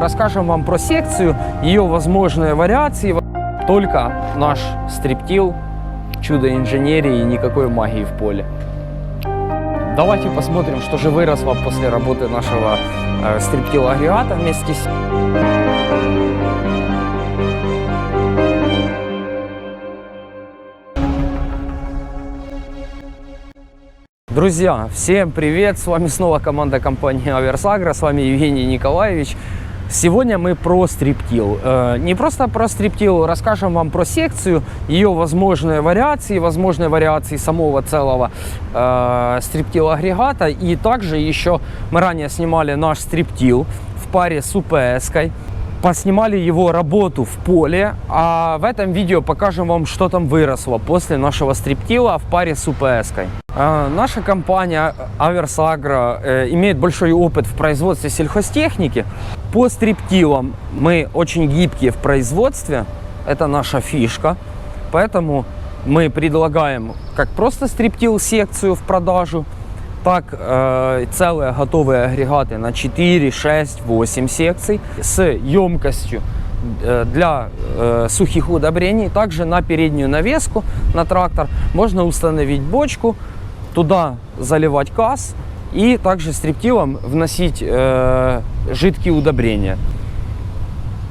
расскажем вам про секцию, ее возможные вариации. Только наш стриптил, чудо инженерии и никакой магии в поле. Давайте посмотрим, что же выросло после работы нашего э, стриптила агрегата вместе с... Друзья, всем привет! С вами снова команда компании Аверсагра, с вами Евгений Николаевич. Сегодня мы про стриптил. Э, Не просто про стриптил, расскажем вам про секцию, ее возможные вариации, возможные вариации самого целого э, стриптила агрегата. И также еще мы ранее снимали наш стриптил в паре с УПС-кой. Поснимали его работу в поле, а в этом видео покажем вам, что там выросло после нашего стриптила в паре с УПС-кой. Э, Наша компания Аверс Агро э, имеет большой опыт в производстве сельхозтехники. По стриптилам мы очень гибкие в производстве, это наша фишка, поэтому мы предлагаем как просто стриптил секцию в продажу, так э, целые готовые агрегаты на 4, 6, 8 секций с емкостью э, для э, сухих удобрений. Также на переднюю навеску на трактор можно установить бочку, туда заливать каз и также стриптилом вносить э, жидкие удобрения.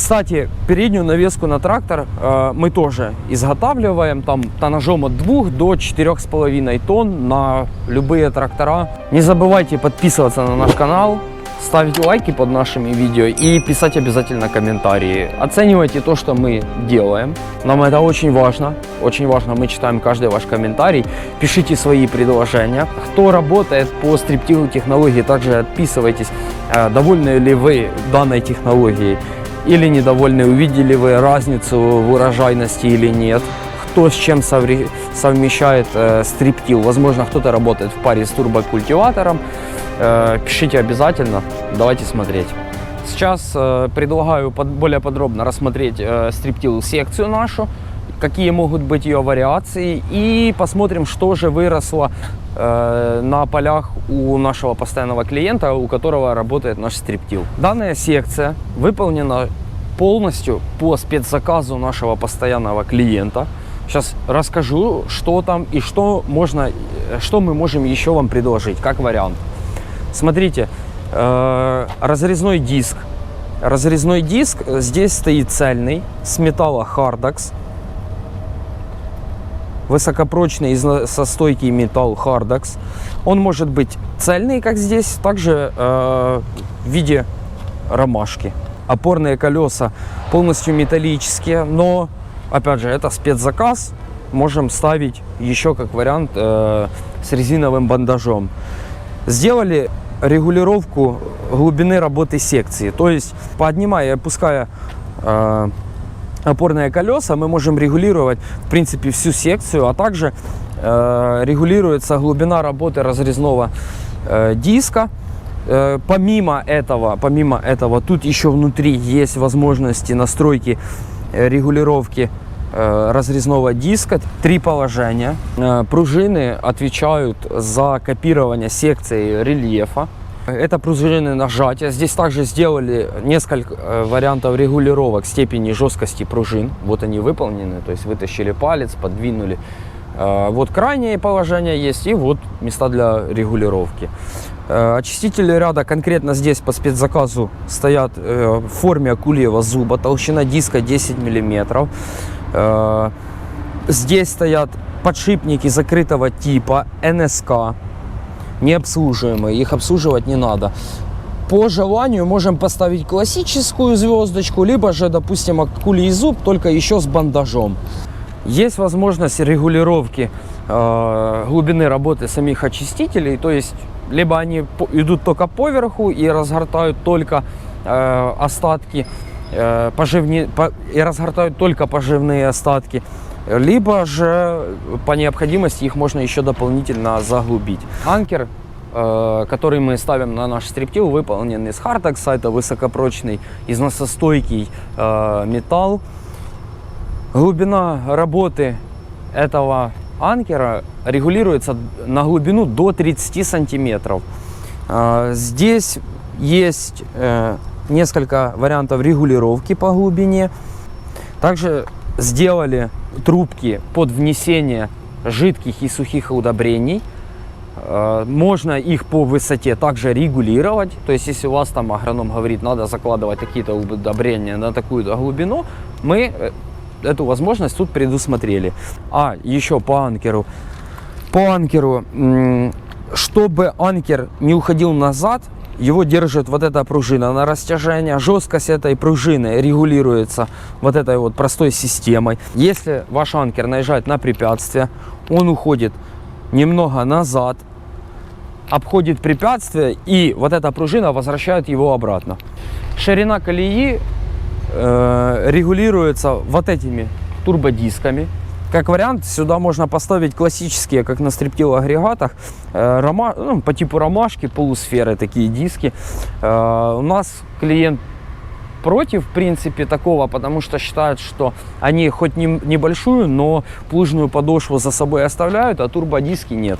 Кстати, переднюю навеску на трактор э, мы тоже изготавливаем там тоннажом от 2 до 4,5 тонн на любые трактора. Не забывайте подписываться на наш канал, ставить лайки под нашими видео и писать обязательно комментарии. Оценивайте то, что мы делаем. Нам это очень важно. Очень важно, мы читаем каждый ваш комментарий. Пишите свои предложения. Кто работает по стриптилу технологии, также отписывайтесь, э, довольны ли вы данной технологией или недовольны, увидели вы разницу в урожайности или нет, кто с чем совмещает э, стриптил. Возможно, кто-то работает в паре с турбокультиватором. Э, пишите обязательно, давайте смотреть. Сейчас э, предлагаю под- более подробно рассмотреть э, стриптил-секцию нашу, какие могут быть ее вариации, и посмотрим, что же выросло э, на полях у нашего постоянного клиента, у которого работает наш стриптил. Данная секция выполнена полностью по спецзаказу нашего постоянного клиента. Сейчас расскажу, что там и что можно, что мы можем еще вам предложить, как вариант. Смотрите, э, разрезной диск. Разрезной диск э, здесь стоит цельный, с металла Hardax. Высокопрочный износостойкий металл Hardax. Он может быть цельный, как здесь, также э, в виде ромашки. Опорные колеса полностью металлические, но, опять же, это спецзаказ. Можем ставить еще как вариант э, с резиновым бандажом. Сделали регулировку глубины работы секции. То есть, поднимая и опуская э, опорные колеса, мы можем регулировать, в принципе, всю секцию, а также э, регулируется глубина работы разрезного э, диска. Э, помимо этого, помимо этого, тут еще внутри есть возможности настройки э, регулировки э, разрезного диска. Три положения. Э, Пружины отвечают за копирование секции рельефа. Это пружины нажатия. Здесь также сделали несколько э, вариантов регулировок степени жесткости пружин. Вот они выполнены, то есть вытащили палец, подвинули. Э, Вот крайнее положение есть и вот места для регулировки. Э, Очистители ряда конкретно здесь по спецзаказу стоят в форме акульего зуба, толщина диска 10 миллиметров. Здесь стоят подшипники закрытого типа НСК необслуживаемые, их обслуживать не надо. По желанию можем поставить классическую звездочку, либо же, допустим, акулий зуб, только еще с бандажом. Есть возможность регулировки э, глубины работы самих очистителей, то есть либо они идут только поверху и разгортают только э, остатки э, поживни- по- и разгортают только поживные остатки, либо же по необходимости их можно еще дополнительно заглубить. Анкер, э, который мы ставим на наш стриптил, выполнен из хардекса, это высокопрочный, износостойкий э, металл. Глубина работы этого анкера регулируется на глубину до 30 сантиметров. Здесь есть э, несколько вариантов регулировки по глубине. Также сделали трубки под внесение жидких и сухих удобрений. Э, Можно их по высоте также регулировать. То есть, если у вас там агроном говорит, надо закладывать какие-то удобрения на такую глубину, мы э, эту возможность тут предусмотрели. А, еще по анкеру. По анкеру, чтобы анкер не уходил назад, его держит вот эта пружина на растяжение. Жесткость этой пружины регулируется вот этой вот простой системой. Если ваш анкер наезжает на препятствие, он уходит немного назад, обходит препятствие, и вот эта пружина возвращает его обратно. Ширина колеи э, регулируется вот этими турбодисками. Как вариант, сюда можно поставить классические, как на стриптил агрегатах, э, рома- ну, по типу ромашки, полусферы такие диски. Э, у нас клиент против, в принципе, такого, потому что считают, что они хоть не- небольшую, но плужную подошву за собой оставляют, а турбодиски нет.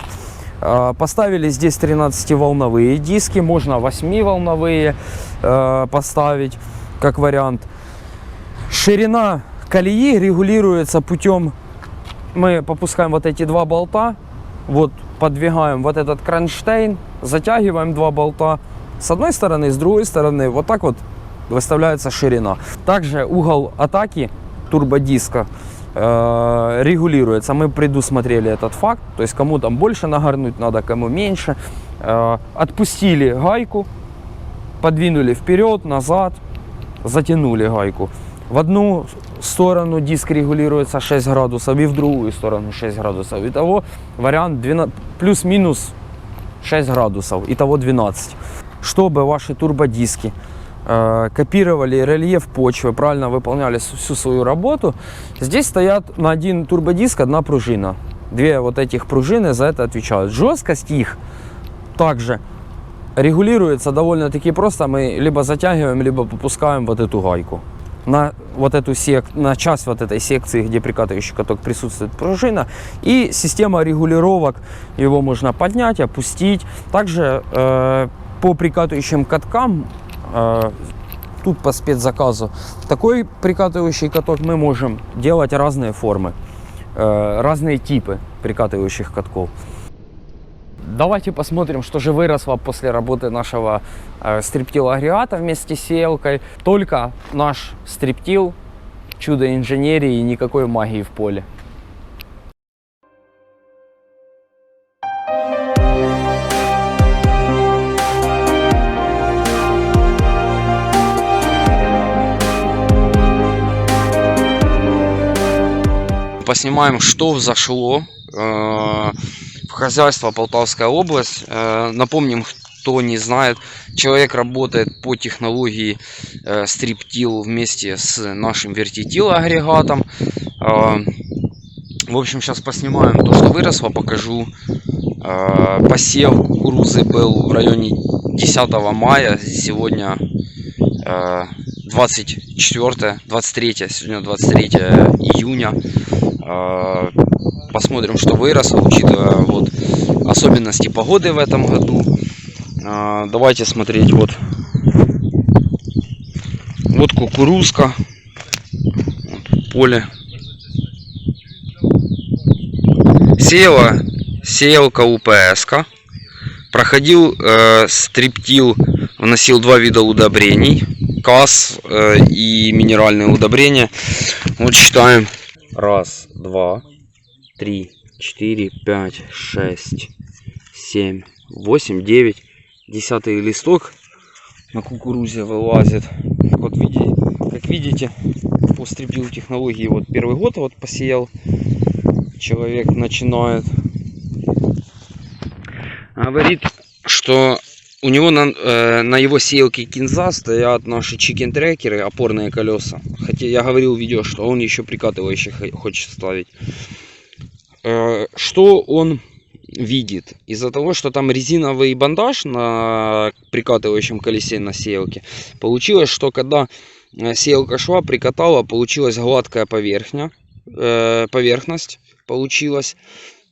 Э, Поставили здесь 13-волновые диски, можно 8-волновые э, поставить, как вариант. Ширина колеи регулируется путем, мы попускаем вот эти два болта, вот подвигаем вот этот кронштейн, затягиваем два болта с одной стороны, с другой стороны, вот так вот выставляется ширина. Также угол атаки турбодиска э, регулируется. Мы предусмотрели этот факт, то есть кому там больше нагорнуть надо, кому меньше. Э, отпустили гайку, подвинули вперед, назад, затянули гайку. В одну сторону диск регулируется 6 градусов и в другую сторону 6 градусов. Итого вариант 12, плюс-минус 6 градусов, итого 12. Чтобы ваши турбодиски копировали рельеф почвы, правильно выполняли всю свою работу, здесь стоят на один турбодиск одна пружина. Две вот этих пружины за это отвечают. Жесткость их также регулируется довольно-таки просто. Мы либо затягиваем, либо попускаем вот эту гайку. На вот эту сек... на часть вот этой секции, где прикатывающий каток присутствует пружина. И система регулировок, его можно поднять, опустить. Также э, по прикатывающим каткам, э, тут по спецзаказу, такой прикатывающий каток мы можем делать разные формы, э, разные типы прикатывающих катков. Давайте посмотрим, что же выросло после работы нашего э, стриптил-агрегата вместе с сеялкой. Только наш стриптил, чудо инженерии и никакой магии в поле. Поснимаем, что взошло э, хозяйство Полтавская область. Э, Напомним, кто не знает, человек работает по технологии э, стриптил вместе с нашим вертитил агрегатом. Э, В общем, сейчас поснимаем то, что выросло, покажу. Посев кукурузы был в районе 10 мая. Сегодня э, 24, 23, сегодня 23 июня. Посмотрим, что выросло, учитывая вот особенности погоды в этом году. Э, Давайте смотреть вот. Вот кукурузка. Вот поле. Сеяла сеялка УПС. -ка. Проходил э, стриптил, вносил два вида удобрений. КАС э, и минеральные удобрения. Вот считаем. Раз, два, три, четыре, пять, шесть, семь, восемь, девять. Десятый листок на кукурузе вылазит. Вот видите, как видите, по стриптил технологии вот первый год вот посеял. Человек начинает. Говорит, что у него на, э, на его сеялке кинза стоят наши чикен трекеры, опорные колеса. Хотя я говорил в видео, что он еще прикатывающий хо- хочет ставить. Э, что он видит? Из-за того, что там резиновый бандаж на прикатывающем колесе на сеялке, получилось, что когда э, сеялка шла, прикатала, получилась гладкая поверхня, э, поверхность получилась.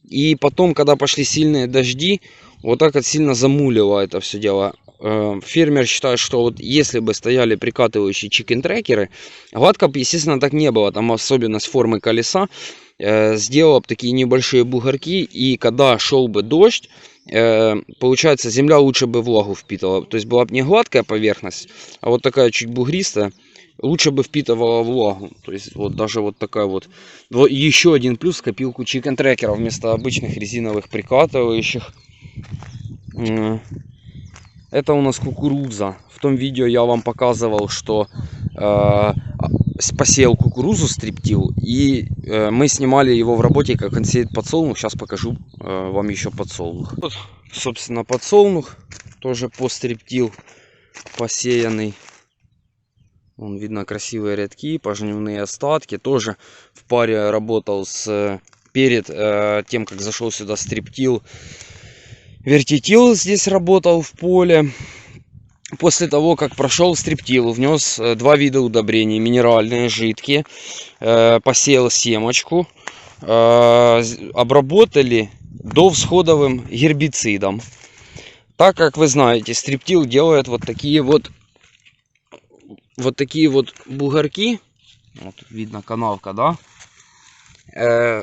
И потом, когда пошли сильные дожди, вот так вот сильно замулило это все дело. фермер считает, что вот если бы стояли прикатывающие чикен-трекеры, гладко естественно, так не было. Там особенность формы колеса сделала бы такие небольшие бугорки, и когда шел бы дождь, э, получается, земля лучше бы влагу впитывала. То есть была бы не гладкая поверхность, а вот такая чуть бугристая, лучше бы впитывала влагу. То есть вот даже вот такая вот. Еще один плюс копилку чикен трекера вместо обычных резиновых прикатывающих. Это у нас кукуруза. В том видео я вам показывал, что э, посеял кукурузу стриптил, и э, мы снимали его в работе, как он сеет подсолнух. Сейчас покажу э, вам еще подсолнух. Вот, собственно, подсолнух тоже по стриптил посеянный. Вон видно красивые рядки, пожнивные остатки. Тоже в паре работал с э, перед э, тем, как зашел сюда стриптил. Вертитил здесь работал в поле. После того, как прошел стриптил, внес э, два вида удобрений. Минеральные, жидкие. Э, посеял семечку. э, обработали довсходовым гербицидом. Так как вы знаете, стриптил делает вот такие вот вот такие вот бугорки. Вот видно канавка, да?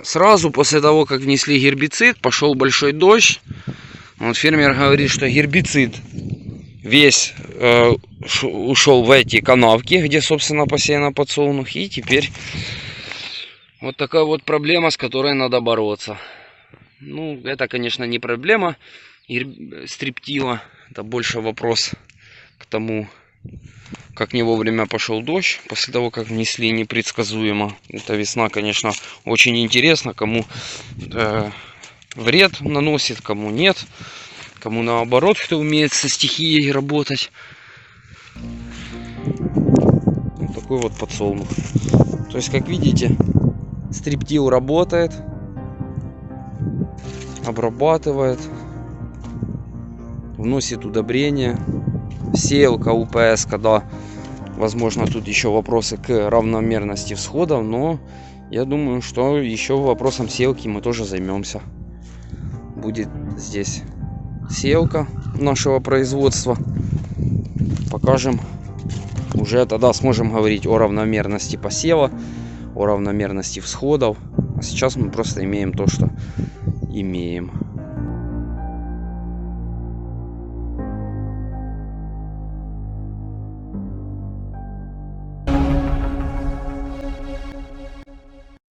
Сразу после того, как внесли гербицид, пошел большой дождь. Вот фермер говорит, что гербицид весь э, ушел в эти канавки, где, собственно, посеяно подсолнух. И теперь вот такая вот проблема, с которой надо бороться. Ну, это, конечно, не проблема стриптила. Это больше вопрос к тому, как не вовремя пошел дождь, после того, как внесли непредсказуемо. Эта весна, конечно, очень интересно, кому э, вред наносит, кому нет, кому наоборот, кто умеет со стихией работать. Вот такой вот подсолнух. То есть, как видите, стриптил работает, обрабатывает, вносит удобрения. Сеялка УПС, когда, возможно, тут еще вопросы к равномерности всходов, но я думаю, что еще вопросом сеялки мы тоже займемся. Будет здесь сеялка нашего производства. Покажем. Уже тогда сможем говорить о равномерности посева, о равномерности всходов. А сейчас мы просто имеем то, что имеем.